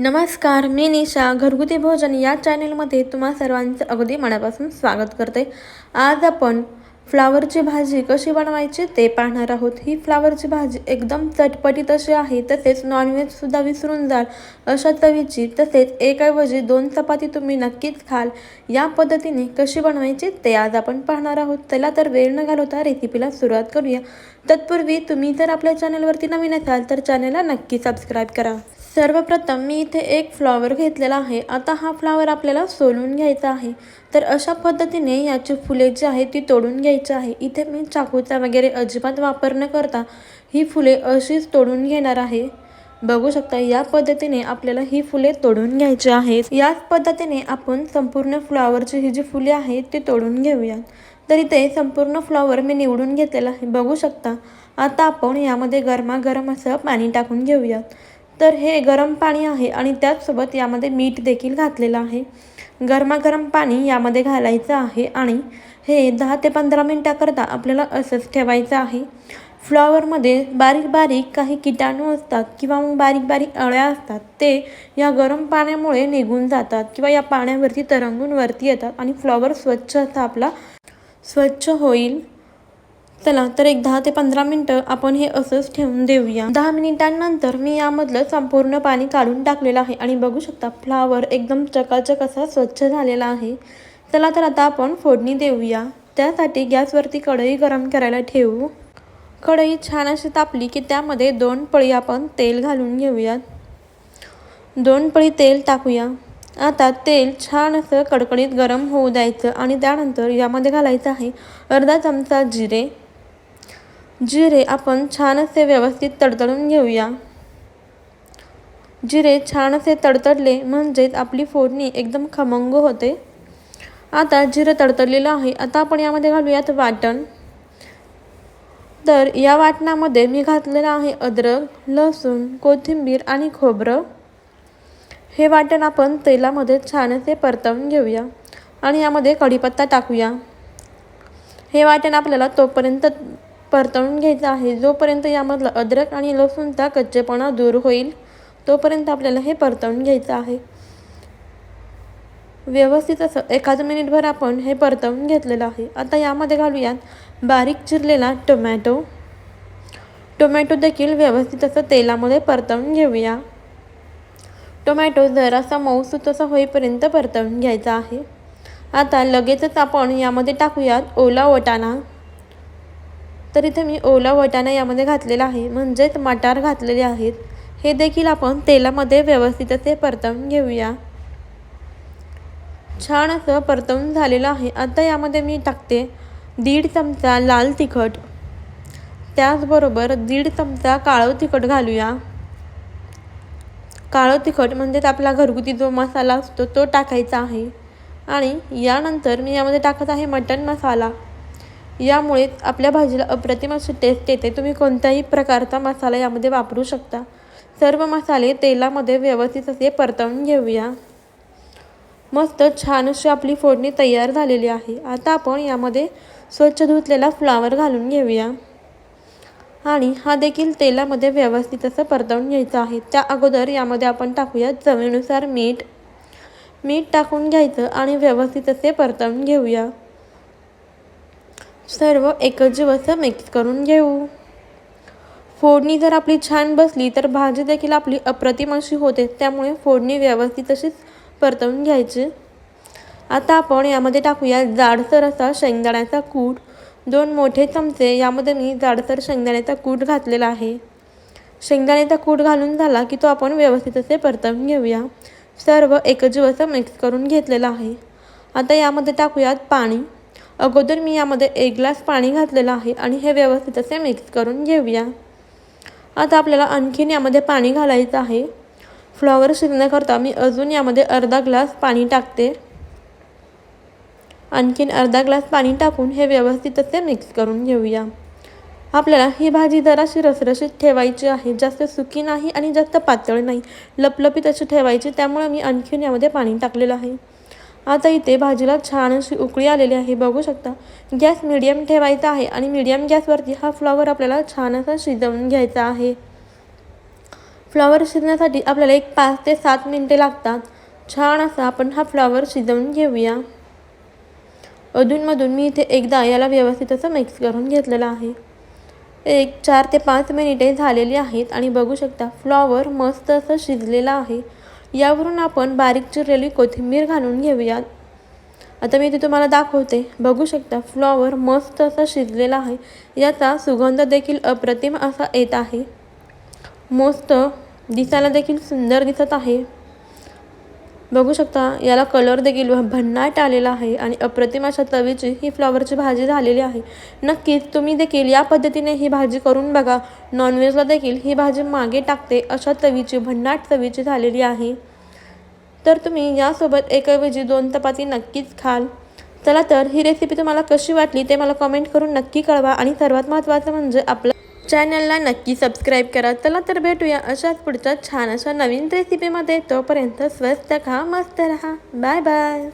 नमस्कार मी निशा. घरगुती भोजन या चॅनेलमध्ये तुम्हा सर्वांचं अगदी मनापासून स्वागत करते. आज आपण फ्लावरची भाजी कशी बनवायची ते पाहणार आहोत. ही फ्लावरची भाजी एकदम चटपटीत अशी आहे तसेच नॉनव्हेजसुद्धा विसरून जाल. अशा चवीची तसेच एकऐवजी दोन चपाती तुम्ही नक्कीच खाल. या पद्धतीने कशी बनवायची ते आज आपण पाहणार आहोत. चला तर वेळ न घालवता रेसिपीला सुरुवात करूया. तत्पूर्वी तुम्ही जर आपल्या चॅनलवरती नवीन असाल तर चॅनलला नक्की सबस्क्राईब करा. सर्वप्रथम मी इथे एक फ्लॉवर घेतलेला आहे. आता हा फ्लॉवर आपल्याला सोलून घ्यायचा आहे. तर अशा पद्धतीने याची फुले जी आहे ती तोडून घ्यायची आहे. इथे मी चाकूचा वगैरे अजिबात वापर न करता ही फुले अशीच तोडून घेणार आहे. बघू शकता या पद्धतीने आपल्याला ही फुले तोडून घ्यायची आहेत. याच पद्धतीने आपण संपूर्ण फ्लॉवरची ही जी फुले आहेत ती तोडून घेऊयात. तर इथे संपूर्ण फ्लॉवर मी निवडून घेतलेला आहे. बघू शकता आता आपण यामध्ये गरमागरम असं पाणी टाकून घेऊयात. तर हे गरम पाणी आहे आणि त्याचसोबत यामध्ये मीठ देखील घातलेलं आहे. गरमागरम पाणी यामध्ये घालायचं आहे आणि हे दहा ते पंधरा मिनटाकरता आपल्याला असंच ठेवायचं आहे. फ्लॉवरमध्ये बारीक बारीक काही किटाणू असतात किंवा मग बारीक बारीक अळ्या असतात ते या गरम पाण्यामुळे निघून जातात किंवा या पाण्यावरती तरंगून वरती येतात आणि फ्लॉवर स्वच्छ असा आपला स्वच्छ होईल. चला तर एक दहा ते पंधरा मिनटं आपण हे असंच ठेवून देऊया. दहा मिनिटांनंतर मी यामधलं संपूर्ण पाणी काढून टाकलेलं आहे आणि बघू शकता फ्लावर एकदम चकाचक असा स्वच्छ झालेला आहे. चला तर आता आपण फोडणी देऊया. त्यासाठी गॅसवरती कढई गरम करायला ठेवू. कढई छान अशी तापली की त्यामध्ये दोन पळी आपण तेल घालून घेऊयात दोन पळी तेल टाकूया. आता तेल छान असं कडकडीत गरम होऊ द्यायचं आणि त्यानंतर यामध्ये घालायचं आहे अर्धा चमचा जिरे जिरे आपण छान असे व्यवस्थित तडतडून घेऊया. जिरे छान असे तडतडले म्हणजेच आपली फोडणी एकदम खमंग होते. आता जिरं तडतडलेलं आहे आता आपण यामध्ये घालूयात वाटण. तर या वाटणामध्ये मी घातलेलं आहे अद्रक लसूण कोथिंबीर आणि खोबरं. हे वाटण आपण तेलामध्ये छान असे परतवून घेऊया आणि यामध्ये कढीपत्ता टाकूया. हे वाटण आपल्याला तोपर्यंत परतवून घ्यायचं आहे. जोपर्यंत यामधलं अद्रक आणि लसूणचा कच्चेपणा दूर होईल तोपर्यंत आपल्याला हे परतवून घ्यायचं आहे. व्यवस्थित असं एखाद मिनिटभर आपण हे परतवून घेतलेलं आहे. आता यामध्ये घालूयात बारीक चिरलेला टोमॅटो. टोमॅटो देखील व्यवस्थित असं तेलामध्ये परतवून घेऊया. टोमॅटो जरासा मऊसूत असा होईपर्यंत परतवून घ्यायचा आहे. आता लगेचच आपण यामध्ये टाकूयात ओला वटाणा. तर इथे मी ओला वटाणा यामध्ये घातलेला आहे. म्हणजेच मटार घातलेले आहेत. हे देखील आपण तेलामध्ये व्यवस्थित असे परतवून घेऊया. छान असं परतवून झालेलं आहे. आता यामध्ये मी टाकते दीड चमचा लाल तिखट. त्याचबरोबर दीड चमचा काळं तिखट घालूया. काळं तिखट म्हणजेच आपला घरगुती जो मसाला असतो तो टाकायचा आहे. आणि यानंतर मी यामध्ये टाकत आहे मटण मसाला. यामुळे आपल्या भाजीला अप्रतिम अशी टेस्ट येते. तुम्ही कोणत्याही प्रकारचा मसाला यामध्ये वापरू शकता. सर्व मसाले तेलामध्ये व्यवस्थित असे परतवून घेऊया. मस्त छान अशी आपली फोडणी तयार झालेली आहे. आता आपण यामध्ये स्वच्छ धुतलेला फ्लावर घालून घेऊया. आणि हा देखील तेलामध्ये व्यवस्थित असं परतवून घ्यायचं आहे. त्या अगोदर यामध्ये आपण टाकूया चवीनुसार मीठ. मीठ टाकून घ्यायचं आणि व्यवस्थित असे परतवून घेऊया. सर्व एकजीव असं मिक्स करून घेऊ. फोडणी जर आपली छान बसली तर भाजी देखील आपली अप्रतिम अशी होते. त्यामुळे फोडणी व्यवस्थित अशीच परतवून घ्यायची. आता आपण यामध्ये टाकूया जाडसर असा शेंगदाण्याचा कूट. दोन मोठे चमचे यामध्ये मी जाडसर शेंगदाण्याचा कूट घातलेला आहे. शेंगदाण्याचा कूट घालून झाला की तो आपण व्यवस्थित असे परतवून घेऊया. सर्व एकजीव असं मिक्स करून घेतलेलं आहे. आता यामध्ये टाकूयात पाणी. अगोदर मी यामध्ये एक ग्लास पाणी घातलेलं आहे आणि हे व्यवस्थित असे मिक्स करून घेऊया. आता आपल्याला आणखीन यामध्ये पाणी घालायचं आहे. फ्लॉवर शिजण्याकरता मी अजून यामध्ये अर्धा ग्लास पाणी टाकते. आणखीन अर्धा ग्लास पाणी टाकून हे व्यवस्थित असे मिक्स करून घेऊया. आपल्याला ही भाजी जराशी रसरशीत ठेवायची आहे. जास्त सुकी नाही आणि जास्त पातळ नाही. लपलपीत अशी ठेवायची. त्यामुळे मी आणखीन यामध्ये पाणी टाकलेलं आहे. आता इथे भाजीला छान अशी उकळी आलेली आहे बघू शकता. गॅस मिडियम ठेवायचा आहे आणि मिडियम गॅसवरती हा फ्लॉवर आपल्याला छान असा शिजवून घ्यायचा आहे. फ्लॉवर शिजण्यासाठी आपल्याला एक पाच ते सात मिनटे लागतात. छान असा आपण हा फ्लॉवर शिजवून घेऊया. अधूनमधून मी इथे एकदा याला व्यवस्थित असं मिक्स करून घेतलेलं आहे. एक चार ते पाच मिनिटे झालेली आहेत आणि बघू शकता फ्लॉवर मस्त असं शिजलेलं आहे. यावरून आपण बारीक चिरलेली कोथिंबीर घालून घेऊयात. आता मी ते तुम्हाला दाखवते. बघू शकता फ्लॉवर मस्त असा शिजलेला आहे. याचा सुगंध देखील अप्रतिम असा येत आहे. मस्त दिसायला देखील सुंदर दिसत आहे. बघू शकता याला कलर देखील भन्नाट आलेला आहे आणि अप्रतिम अशा तवीची ही फ्लॉवरची भाजी झालेली आहे. नक्कीच तुम्ही देखील या पद्धतीने ही भाजी करून बघा. नॉनव्हेजला देखील ही भाजी मागे टाकते अशा तवीची भन्नाट तवीची झालेली आहे. तर तुम्ही यासोबत एकाऐवजी दोन चपाती नक्कीच खाल. चला तर ही रेसिपी तुम्हाला कशी वाटली ते मला कमेंट करून नक्की कळवा आणि सर्वात महत्त्वाचं म्हणजे आपलं चॅनलला नक्की सबस्क्राईब करा. चला तर भेटूया अशाच पुढच्या छान अशा नवीन रेसिपीमध्ये तोपर्यंत स्वस्त खा मस्त रहा. Bye bye.